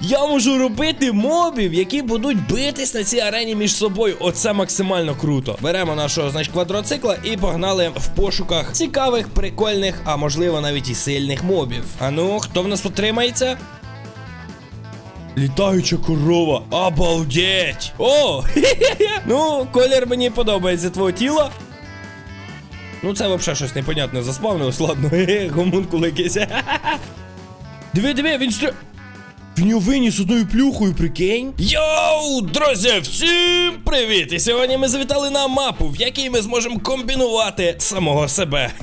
Я можу робити мобів, які будуть битись на цій арені між собою. Оце максимально круто. Беремо нашого, значить, квадроцикла і погнали в пошуках цікавих, прикольних, а можливо навіть і сильних мобів. А ну, хто в нас тут? Літаюча корова. Обалдеть! О! хе-хе-хе. Ну, колір мені подобається твого тіла. Ну, це взагалі щось непонятне заспавнилось, ладно, гомункул якийсь. Диви, диви, він стрі... Він його виніс одною плюхою, прикинь. Йоу, друзі, всім привіт! І сьогодні ми завітали на мапу, в якій ми зможемо комбінувати самого себе.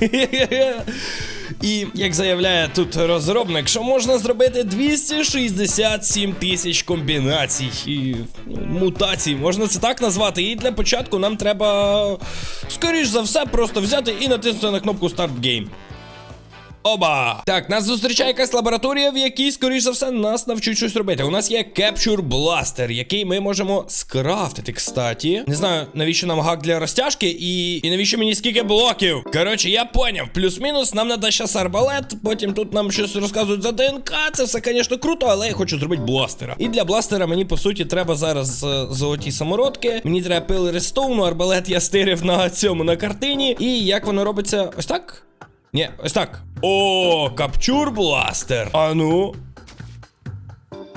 І як заявляє тут розробник, що можна зробити 267 тисяч комбінацій і ну, мутацій, можна це так назвати. І для початку нам треба, скоріш за все, просто взяти і натиснути на кнопку Start Game. Оба! Так, нас зустрічає якась лабораторія, в якій, скоріш за все, нас навчуть щось робити. У нас є Capture Blaster, який ми можемо скрафтити, кстати. Не знаю, навіщо нам гак для розтяжки і, і навіщо мені скільки блоків. Коротше, я поняв. Плюс-мінус, нам треба щас арбалет, потім тут нам щось розказують за ДНК. Це все, звісно, круто, але я хочу зробити бластера. І для бластера мені, по суті, треба зараз е, золоті самородки. Мені треба пил рестоуну, арбалет я стирив на цьому на картині. І як воно робиться? Ось так? Ні, ось так. О, капчур бластер. А ну.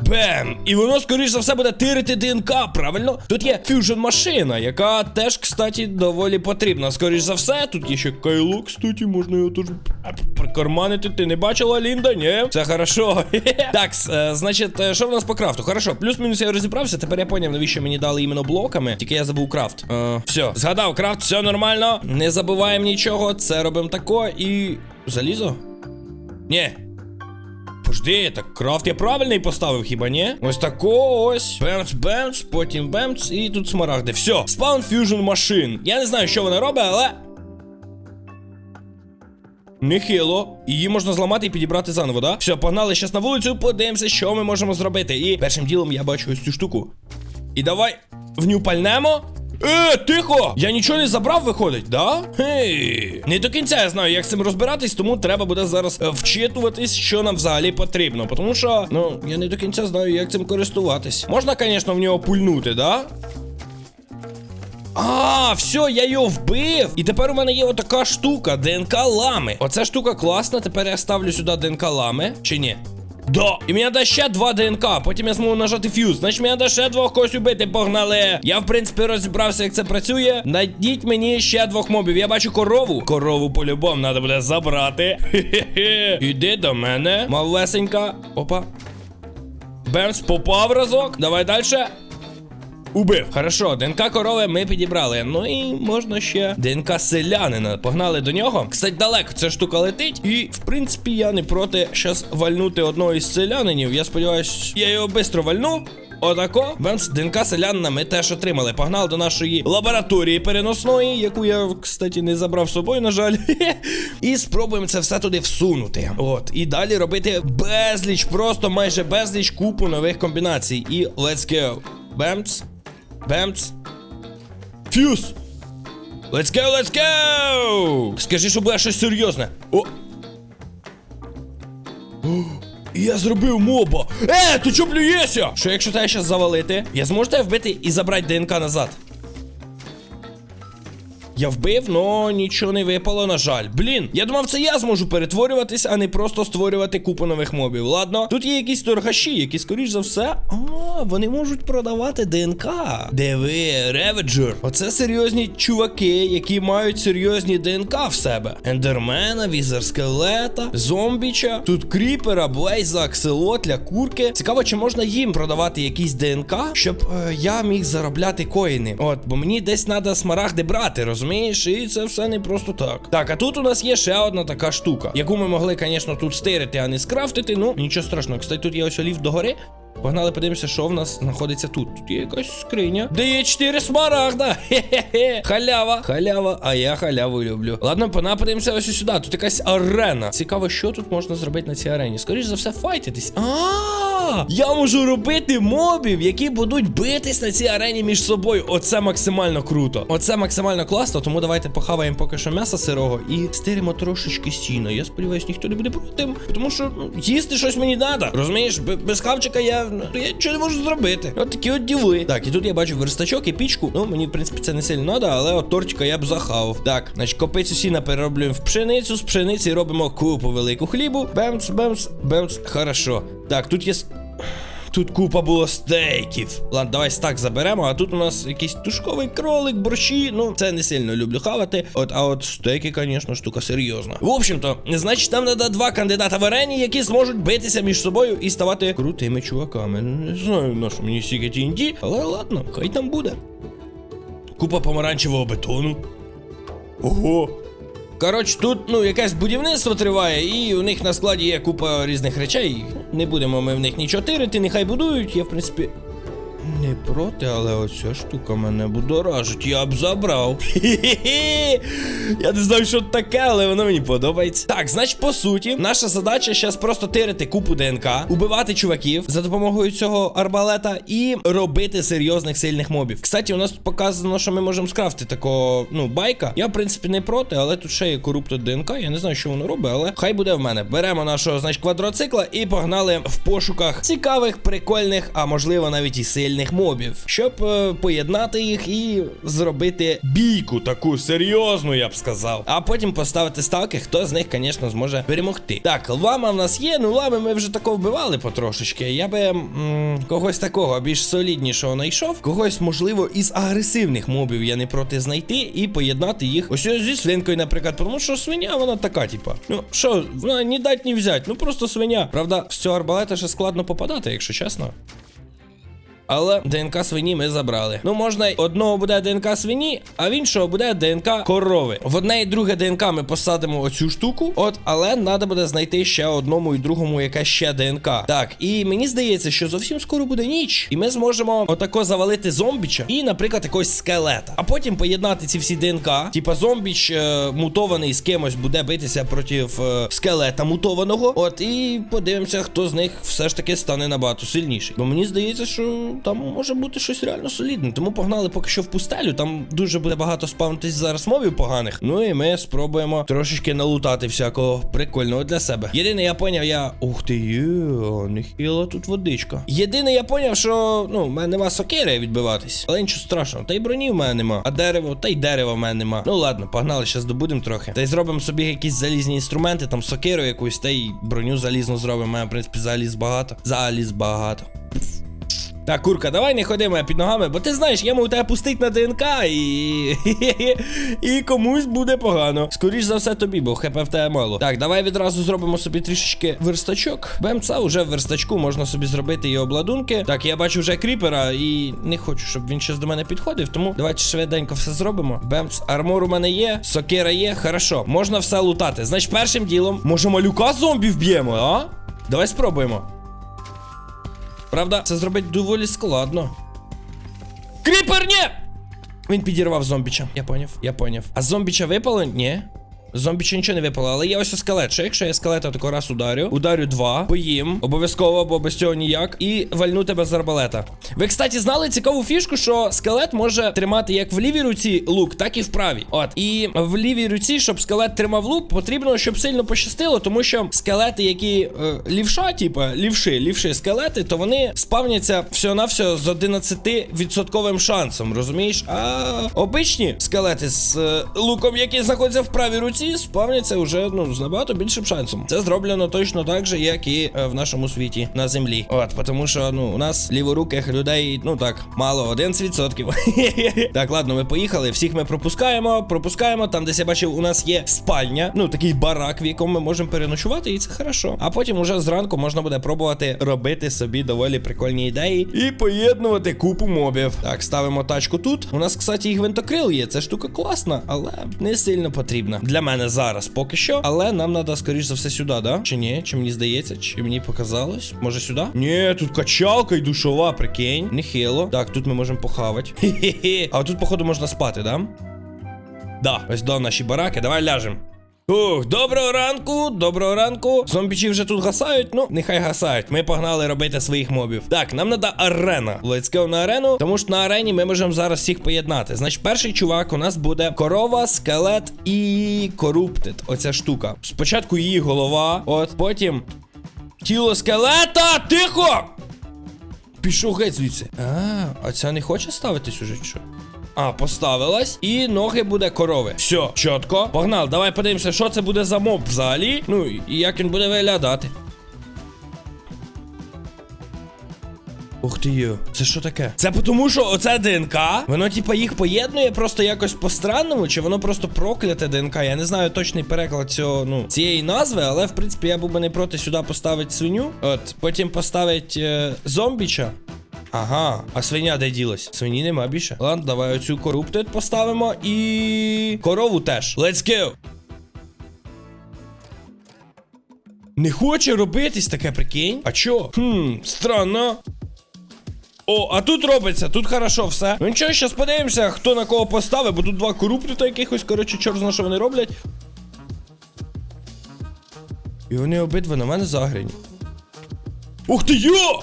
Бем! І воно, скоріш за все, буде тирити ДНК, правильно? Тут є фьюжн машина, яка теж, кстати, доволі потрібна. Скоріш за все, тут є ще кайло, кстати, можна його теж прикарманити. Ти не бачила, Лінда? Ні? Це хорошо. так, е, значить, е, що в нас по крафту? Хорошо, плюс-мінус я розібрався. Тепер я поняв, навіщо мені дали іменно блоками. Тільки я забув крафт. Е, все, згадав, крафт, все нормально. Не забуваємо нічого. Це робимо тако і. Залізо? Ні. Пожди, так крафт я правильний поставив, хіба ні? Ось тако ось. Бемц, бемц, потім бемц, і тут смарагди. Все, спаун фьюжн машин. Я не знаю, що вона робить, але. Нехило. Її можна зламати і підібрати заново, да? Все, погнали зараз на вулицю, подивимося, що ми можемо зробити. І першим ділом я бачу ось цю штуку. І давай в ню пальнемо. Е, тихо! Я нічого не забрав, виходить, да? Гей. Не до кінця я знаю, як з цим розбиратись, тому треба буде зараз е, вчитуватись, що нам взагалі потрібно. Тому що, ну, я не до кінця знаю, як цим користуватись. Можна, звісно, в нього пульнути, да? А, все, я його вбив. І тепер у мене є отака штука, ДНК лами. Оця штука класна. Тепер я ставлю сюди ДНК лами. Чи ні? Да. І мені дасть ще два ДНК, потім я зможу нажати фьюз. Значить, мені дасть ще двох когось убити, погнали. Я, в принципі, розібрався, як це працює. Найдіть мені ще двох мобів. Я бачу корову. Корову по-любому треба буде забрати. Хе-хе-хе. Іди до мене. Малесенька. Опа. Бенс попав разок. Давай далі. Убив. Хорошо, ДНК корови ми підібрали. Ну і можна ще ДНК селянина. Погнали до нього. Кстати, далеко ця штука летить. І, в принципі, я не проти щас вальнути одного із селянинів. Я сподіваюся, я його швидко вальну. Отако. Бенс, ДНК селянина ми теж отримали. Погнали до нашої лабораторії переносної, яку я, кстати, не забрав з собою, на жаль. І спробуємо це все туди всунути. От. І далі робити безліч, просто майже безліч купу нових комбінацій. І let's go. Бемц. Бемц. Фьюз. Let's go, let's go! Скажи, що було щось серйозне. О. О, Я зробив моба. Е, ти чо плюєшся? Що якщо тебе зараз завалити? Я зможу тебе вбити і забрати ДНК назад? Я вбив, но нічого не випало, на жаль. Блін, я думав, це я зможу перетворюватись, а не просто створювати купу нових мобів. Ладно, тут є якісь торгаші, які, скоріш за все, а, вони можуть продавати ДНК. Диви, Реведжер. Оце серйозні чуваки, які мають серйозні ДНК в себе. Ендермена, візер скелета, зомбіча, тут кріпера, блейза, акселотля, курки. Цікаво, чи можна їм продавати якісь ДНК, щоб е, я міг заробляти коїни. От, бо мені десь треба смарагди брати, розумієш? І це все не просто так. Так, а тут у нас є ще одна така штука, яку ми могли, звісно, тут стирити, а не скрафтити. Ну, нічого страшного. Кстати, тут є ось олів догори. Погнали, подивимося, що в нас знаходиться тут. Тут є якась скриня. Де є 4 смарагда. Хе-хе-хе. Халява. Халява. А я халяву люблю. Ладно, пона подивимося ось сюди. Тут якась арена. Цікаво, що тут можна зробити на цій арені. Скоріше за все, файтитись. А, я можу робити мобів, які будуть битись на цій арені між собою. Оце максимально круто. Оце максимально класно. Тому давайте похаваємо поки що м'яса сирого і стиримо трошечки сіна. Я сподіваюся, ніхто не буде проти. Тому що ну, їсти щось мені треба. Розумієш, без хавчика я я нічого не можу зробити. От такі от діли. Так, і тут я бачу верстачок і пічку. Ну, мені, в принципі, це не сильно треба, але от тортика я б захавав. Так, значить, копицю сіна перероблюємо в пшеницю, з пшениці робимо купу велику хлібу. Бемц, бемц, бемц, хорошо. Так, тут є. Тут купа було стейків. Ладно, давай стак заберемо, а тут у нас якийсь тушковий кролик, борщі. Ну, це не сильно люблю хавати. От, а от стейки, звісно, штука серйозна. В общем-то, значить, нам треба два кандидата в арені, які зможуть битися між собою і ставати крутими чуваками. Не знаю, на що мені стільки TNT, але ладно, хай там буде. Купа помаранчевого бетону. Ого. Коротше, тут ну якесь будівництво триває, і у них на складі є купа різних речей. Не будемо ми в них нічого тирити, нехай будують. Я, в принципі, не проти, але оця штука мене будоражить. Я б забрав. Хі-хі-хі. Я не знаю, що таке, але воно мені подобається. Так, значить, по суті, наша задача зараз просто тирити купу ДНК, убивати чуваків за допомогою цього арбалета і робити серйозних сильних мобів. Кстати, у нас тут показано, що ми можемо скрафти такого, ну, байка. Я, в принципі, не проти, але тут ще є коруптор ДНК. Я не знаю, що воно робить, але хай буде в мене. Беремо нашого, значить, квадроцикла і погнали в пошуках цікавих, прикольних, а можливо навіть і сильних мобів, щоб е, поєднати їх і зробити бійку таку серйозну, я б сказав. А потім поставити ставки, хто з них, звісно, зможе перемогти. Так, лама в нас є. Ну лами ми вже такого вбивали потрошечки. Я би м, когось такого більш соліднішого знайшов. Когось, можливо, із агресивних мобів я не проти знайти і поєднати їх ось зі свинкою, наприклад. Тому що свиня вона така, типа. Ну що, вона ні дать, ні взять. Ну просто свиня. Правда, з цього арбалета ще складно попадати, якщо чесно. Але ДНК свині ми забрали. Ну, можна одного буде ДНК свині, а в іншого буде ДНК корови. В одне і друге ДНК ми посадимо оцю штуку. От, але треба буде знайти ще одному і другому яка ще ДНК. Так, і мені здається, що зовсім скоро буде ніч, і ми зможемо отако завалити зомбіча і, наприклад, якогось скелета. А потім поєднати ці всі ДНК. Типа зомбіч е, мутований з кимось буде битися проти е, скелета мутованого. От, і подивимося, хто з них все ж таки стане набагато сильніший. Бо мені здається, що там може бути щось реально солідне. Тому погнали поки що в пустелю. Там дуже буде багато спавнитись зараз мовів поганих. Ну і ми спробуємо трошечки налутати всякого прикольного для себе. Єдине, я поняв, я. Ух ти, є, нехіла тут водичка. Єдине, я поняв, що ну, в мене нема сокири відбиватись. Але нічого страшного. Та й броні в мене нема. А дерево, та й дерева в мене нема. Ну ладно, погнали, зараз добудемо трохи. Та й зробимо собі якісь залізні інструменти, там сокиру якусь, та й броню залізну зробимо. У мене, в принципі, заліз багато. Заліз багато. Так, курка, давай не ходи мене під ногами, бо ти знаєш, я можу тебе пустити на ДНК і. і комусь буде погано. Скоріш за все тобі, бо хп в тебе мало. Так, давай відразу зробимо собі трішечки верстачок. Бемца уже в верстачку можна собі зробити і обладунки. Так, я бачу вже кріпера і не хочу, щоб він щось до мене підходив. Тому давайте швиденько все зробимо. Бемц, армор у мене є, сокира є, хорошо. Можна все лутати. Значить, першим ділом, може малюка зомбі вб'ємо, а? Давай спробуємо. Правда, це зробити доволі складно. Кріпер, ні! Він підірвав зомбіча. Я поняв, я поняв. А зомбіча випало? Ні. Зомбіча нічого не випало, але є ось скелет. Що якщо я скелета тако раз ударю, ударю два, поїм, обов'язково, бо без цього ніяк, і вальну тебе з арбалета. Ви, кстати, знали цікаву фішку, що скелет може тримати як в лівій руці лук, так і в правій. От. І в лівій руці, щоб скелет тримав лук, потрібно, щоб сильно пощастило, тому що скелети, які е, лівша, типа лівши, лівши скелети, то вони спавняться всього-навсього з 11% шансом, розумієш? А обичні скелети з е, луком, які знаходяться в правій руці, спавняться вже ну, з набагато більшим шансом. Це зроблено точно так же, як і е, в нашому світі на землі. От, тому що ну, у нас ліворуких людей, ну так, мало, 11%. так, ладно, ми поїхали. Всіх ми пропускаємо, пропускаємо. Там, десь я бачив, у нас є спальня, ну такий барак, в якому ми можемо переночувати, і це хорошо. А потім уже зранку можна буде пробувати робити собі доволі прикольні ідеї і поєднувати купу мобів. Так, ставимо тачку тут. У нас, кстати, і гвинтокрил є. Це штука класна, але не сильно потрібна. Для мене зараз поки що. Але нам треба, скоріш за все, сюди, да? Чи ні? Чи мені здається, чи мені показалось? Може сюди? Ні, тут качалка і душова, прикинь. Нехило. Так, тут ми можемо похавати. Хі-хі-хі. А тут, походу, можна спати, да? Да, ось до наші бараки, давай ляжем. Ух, доброго ранку, доброго ранку. Зомбічі вже тут гасають. Ну, нехай гасають. Ми погнали робити своїх мобів. Так, нам треба арена. Let's go на арену, тому що на арені ми можемо зараз всіх поєднати. Значить, перший чувак у нас буде корова, скелет і коруптед. Оця штука. Спочатку її голова, от потім тіло скелета. Тихо! пішов геть звідси. А, а ця не хоче ставитись уже, що? А, поставилась, і ноги буде корови. Все, чітко. Погнали, давай подивимося, що це буде за моб взагалі. Ну, і як він буде виглядати. Ух ти йо, це що таке? Це тому, що оце ДНК, воно типа їх поєднує просто якось по-странному, чи воно просто прокляте ДНК. Я не знаю точний переклад цього, ну, цієї назви, але в принципі я був би не проти сюди поставити свиню. От, потім поставить е, зомбіча. Ага, а свиня де ділась? Свині нема більше. Ладно, давай оцю коруптед поставимо і. корову теж. Let's go! Не хоче робитись таке, прикинь? А чо? Хм, странно. О, а тут робиться, тут хорошо все. Ну нічого, зараз подивимося, хто на кого поставив, бо тут два коруптита якихось, коротше, чорт зна, що вони роблять. І вони обидва на мене загрені. Ух ти йо!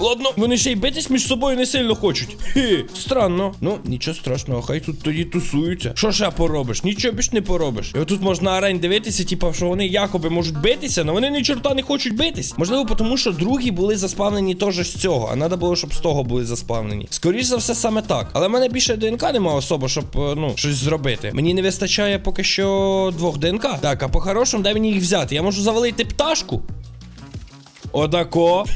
Ладно, вони ще й битись між собою не сильно хочуть. Хе, странно. Ну, нічого страшного, хай тут тоді тусуються. Що ще поробиш? Нічого більш не поробиш. І отут можна арень дивитися, типа, що вони якоби можуть битися, але вони ні чорта не хочуть битись. Можливо, тому що другі були заспавнені теж з цього, а треба було, щоб з того були заспавнені. Скоріше за все, саме так. Але в мене більше ДНК нема особо, щоб е, ну щось зробити. Мені не вистачає поки що двох ДНК. Так, а по-хорошому, де мені їх взяти? Я можу завалити пташку.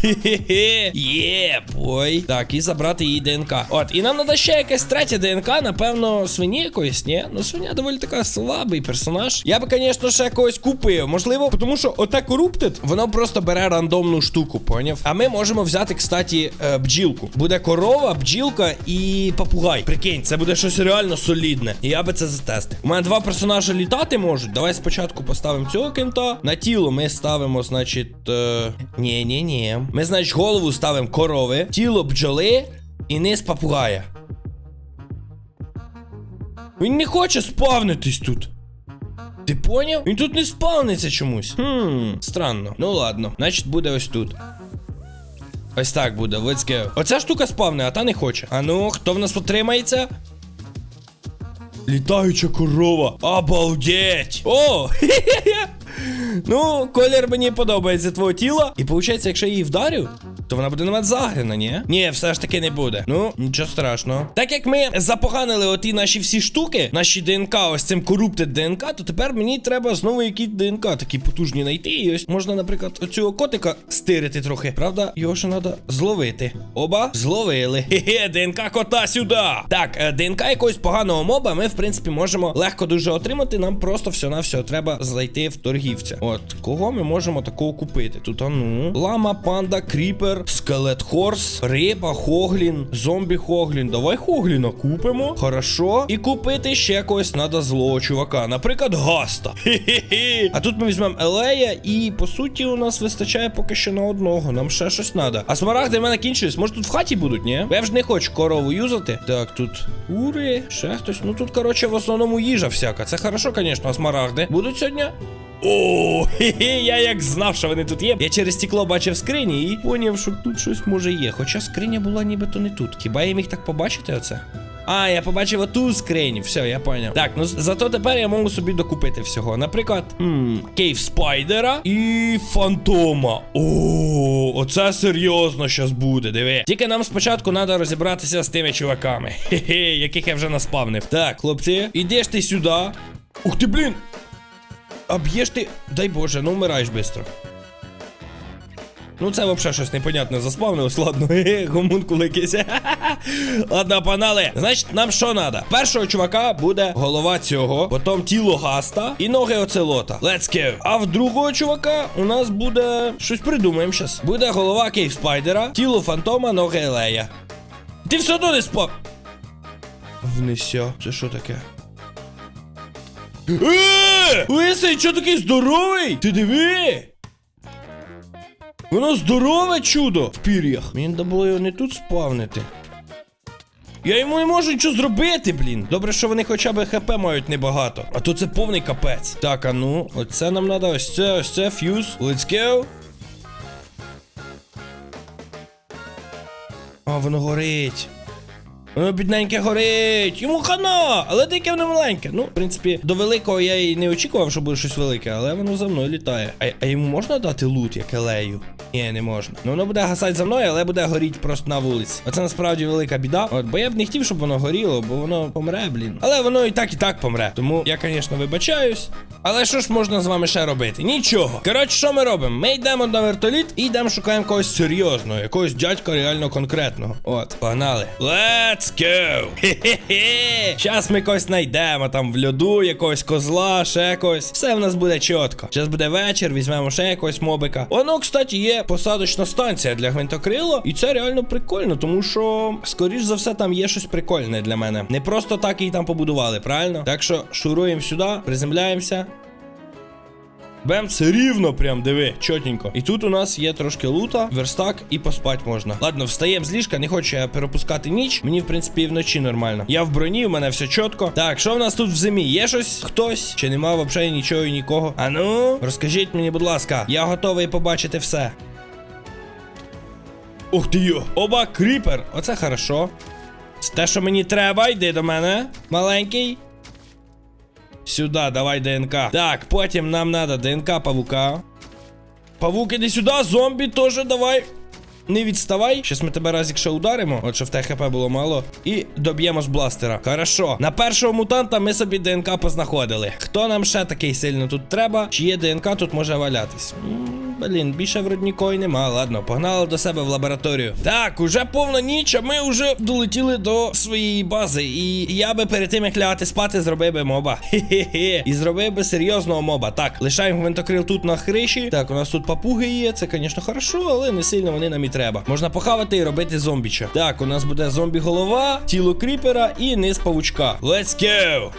Хе-хе-хе. Є, бой. Так, і забрати її ДНК. От, і нам треба ще якась третя ДНК, напевно, свині якоїсь, ні? Ну, свиня доволі така слабий персонаж. Я би, звісно, ще когось купив. Можливо, тому що оте коруптед, воно просто бере рандомну штуку, поняв? А ми можемо взяти, кстати, е, бджілку. Буде корова, бджілка і папугай. Прикинь, це буде щось реально солідне. І я би це затестив. У мене два персонажі літати можуть. Давай спочатку поставимо цього кента. На тіло ми ставимо, значить. Е... Ні, ні, ні. Ми, значить, голову ставимо корови, тіло бджоли і низ папугая. Він не хоче спавнитись тут. Ти поняв? Він тут не спавниться чомусь. Хм, странно. Ну ладно, значить буде ось тут. Ось так буде, let's go. Оця штука спавне, а та не хоче. А ну, хто в нас потримається? Літаюча корова. Обалдеть! О! хе-хе-хе. Ну, колір мені подобається твого тіла. І виходить, якщо я її вдарю, то вона буде на мене загрена, ні? Ні, все ж таки не буде. Ну, нічого страшного. Так як ми запоганили оті наші всі штуки, наші ДНК, ось цим корруптед ДНК, то тепер мені треба знову якісь ДНК такі потужні знайти. І ось можна, наприклад, оцього котика стирити трохи. Правда, його ще треба зловити. Оба зловили. Хе-хе, ДНК кота сюди. Так, е, ДНК якогось поганого моба ми, в принципі, можемо легко дуже отримати. Нам просто все-навсього треба зайти в торгівця. От, кого ми можемо такого купити? Тут, а ну. Лама, панда, кріпер, скелет хорс, риба, хоглін, зомбі хоглін. Давай хогліна купимо. Хорошо. І купити ще когось треба злого чувака. Наприклад, Гаста. Хе-хе-хе. А тут ми візьмемо Елея, і по суті у нас вистачає поки що на одного. Нам ще щось треба. А смарагди в мене кінчились. Може тут в хаті будуть, ні? Я ж не хочу корову юзати. Так, тут кури, ще хтось. Ну тут, коротше, в основному їжа всяка. Це хорошо, звісно, а смарагди будуть сьогодні? О, хе-хе, я як знав, що вони тут є. Я через стекло бачив скрині і поняв, що тут щось може є. Хоча скриня була нібито не тут. Хіба я міг так побачити оце? А, я побачив оту скриню. Все, я поняв. Так, ну зато тепер я можу собі докупити всього. Наприклад, хм, кейв спайдера і фантома. О, оце серйозно щас буде. Диви. Тільки нам спочатку треба розібратися з тими чуваками. Хе-хе, яких я вже наспавнив. Так, хлопці, ідеш ти сюди. Ух ти, блін! А б'єш ти. Дай Боже, ну вмираєш швидко. Ну, це взагалі щось непонятне заспавнилось, ладно, гомункул якийсь. Ладно, панали. Значить, нам що треба? Першого чувака буде голова цього, потім тіло гаста і ноги оцелота. Let's go. А в другого чувака у нас буде. Щось придумаємо щас. Буде голова кейв спайдера, тіло фантома, ноги елея. Ти все одно не спав. Внися. Це що таке? Е! Лисий, чо такий здоровий? Ти диви! Воно здорове чудо в пір'ях. Мені треба було його не тут спавнити. Я йому не можу нічого зробити, блін. Добре, що вони хоча б хп мають небагато. А то це повний капець. Так, а ну, оце нам треба, ось це, ось це, фьюз. Let's go. А, воно горить. Воно бідненьке горить. Йому хана! Але дике воно маленьке. Ну, в принципі, до великого я і не очікував, що буде щось велике, але воно за мною літає. А, а йому можна дати лут, як елею? Ні, не можна. Ну воно буде гасати за мною, але буде горіти просто на вулиці. Оце насправді велика біда. От, бо я б не хотів, щоб воно горіло, бо воно помре, блін. Але воно і так і так помре. Тому я, звісно, вибачаюсь. Але що ж можна з вами ще робити? Нічого. Коротше, що ми робимо? Ми йдемо на вертоліт і йдемо шукаємо когось серйозного, якогось дядька реально конкретного. От, погнали. Let's go! Хе-хе-хе! Щас ми когось знайдемо там в льоду, якогось козла, ще когось. Все в нас буде чітко. Зараз буде вечір, візьмемо ще якогось мобика. Воно, кстати, є посадочна станція для гвинтокрила, і це реально прикольно, тому що, скоріш за все, там є щось прикольне для мене. Не просто так її там побудували, правильно? Так що шуруємо сюди, приземляємося. Бем, це рівно, прям диви, чотенько. І тут у нас є трошки лута, верстак і поспать можна. Ладно, встаємо з ліжка, не хочу я перепускати ніч. Мені, в принципі, і вночі нормально. Я в броні, у мене все чітко. Так, що в нас тут в зимі? Є щось? Хтось? Чи нема взагалі нічого і нікого? А ну, розкажіть мені, будь ласка, я готовий побачити все. Ух ти йо! Оба кріпер! Оце хорошо. Це те, що мені треба, йди до мене, маленький. Сюда, давай ДНК. Так, потім нам надо ДНК павука. Павук, іди сюди, зомбі теж давай. Не відставай. Щас ми тебе раз якщо ударимо. От що в те хп було мало. І доб'ємо з бластера. Хорошо. На першого мутанта ми собі ДНК познаходили. Хто нам ще такий сильно тут треба? Чиє ДНК, тут може валятись. Блін, більше вроді нікої нема. Ладно, погнали до себе в лабораторію. Так, уже повна ніч, а ми вже долетіли до своєї бази. І я би перед тим, як лягати спати, зробив би моба. Хе-хе-хе. І зробив би серйозного моба. Так, лишаємо гвинтокрил тут на хриші. Так, у нас тут папуги є. Це, звісно, хорошо, але не сильно вони нам і треба. Можна похавати і робити зомбіча. Так, у нас буде зомбі-голова, тіло кріпера і низ павучка. Let's go!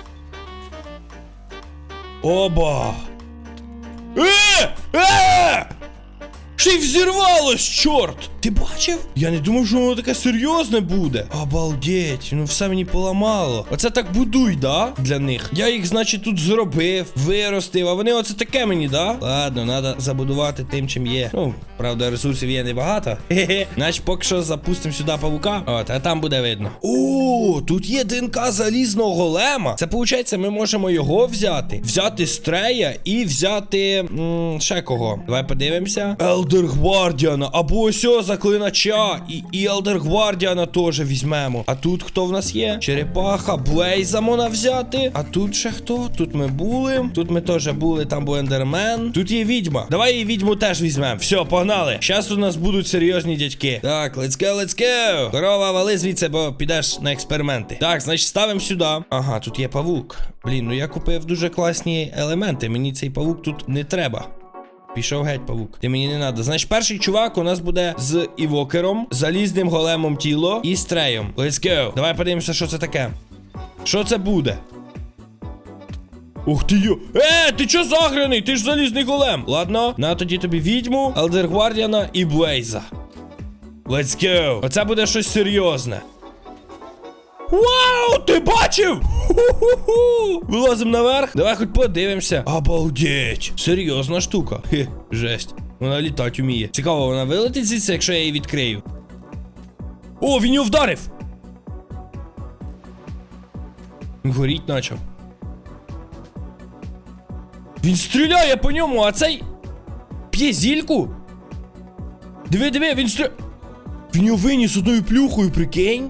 Оба! Е! Е! Ще й взірвалось! Ти бачив? Я не думав, що воно таке серйозне буде. Обалдеть, ну все мені поламало. Оце так будуй, да? Для них. Я їх, значить, тут зробив, виростив, а вони оце таке мені, да? Ладно, треба забудувати тим, чим є. Ну, правда, ресурсів є небагато. Хе-хе. Значить, поки що запустимо сюди павука. От, а там буде видно. О, тут є ДНК залізного голема. Це виходить, ми можемо його взяти, взяти стрея і взяти. М, ще кого. Давай подивимося. Елдер Гвардіана. Або ось о, заклинача. І, Елдер Гвардіана теж візьмемо. А тут хто в нас є? Черепаха, Блейза можна взяти. А тут ще хто? Тут ми були. Тут ми теж були, там був Ендермен. Тут є відьма. Давай її відьму теж візьмемо. Все, погнали. Зараз у нас будуть серйозні дядьки. Так, let's go, let's go. Корова, вали звідси, бо підеш на експерименти. Так, значить, ставимо сюди. Ага, тут є павук. Блін, ну я купив дуже класні елементи. Мені цей павук тут не треба. Пішов геть, павук. Ти мені не надо. Значить, перший чувак у нас буде з івокером, залізним големом тіло і стреєм. Let's go. Давай подивимося, що це таке. Що це буде? Ух ти йо. Е, ти чо заграний? Ти ж залізний голем. Ладно, на тоді тобі відьму, Елдер Гвардіана і Блейза. Let's go. Оце буде щось серйозне. Вау, ти бачив? Ху-ху-ху. Вилазимо наверх. Давай хоч подивимося. Обалдеть. Серйозна штука. Хе, жесть. Вона літати вміє. Цікаво, вона вилетить звідси, якщо я її відкрию. О, він його вдарив. Горіть почав. Він стріляє по ньому, а цей. П'є зільку. Диви, диви, він стріляє. Він його виніс одною плюхою, прикинь.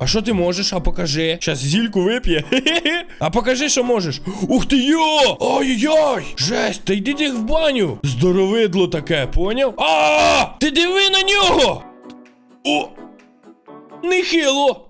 А що ти можеш? А покажи. Щас зільку вип'є. А покажи, що можеш. Ух ти йо! Ой-ой-ой! Жесть, та йди в баню. Здоровидло таке, поняв? А! Ти диви на нього! О! Нехило!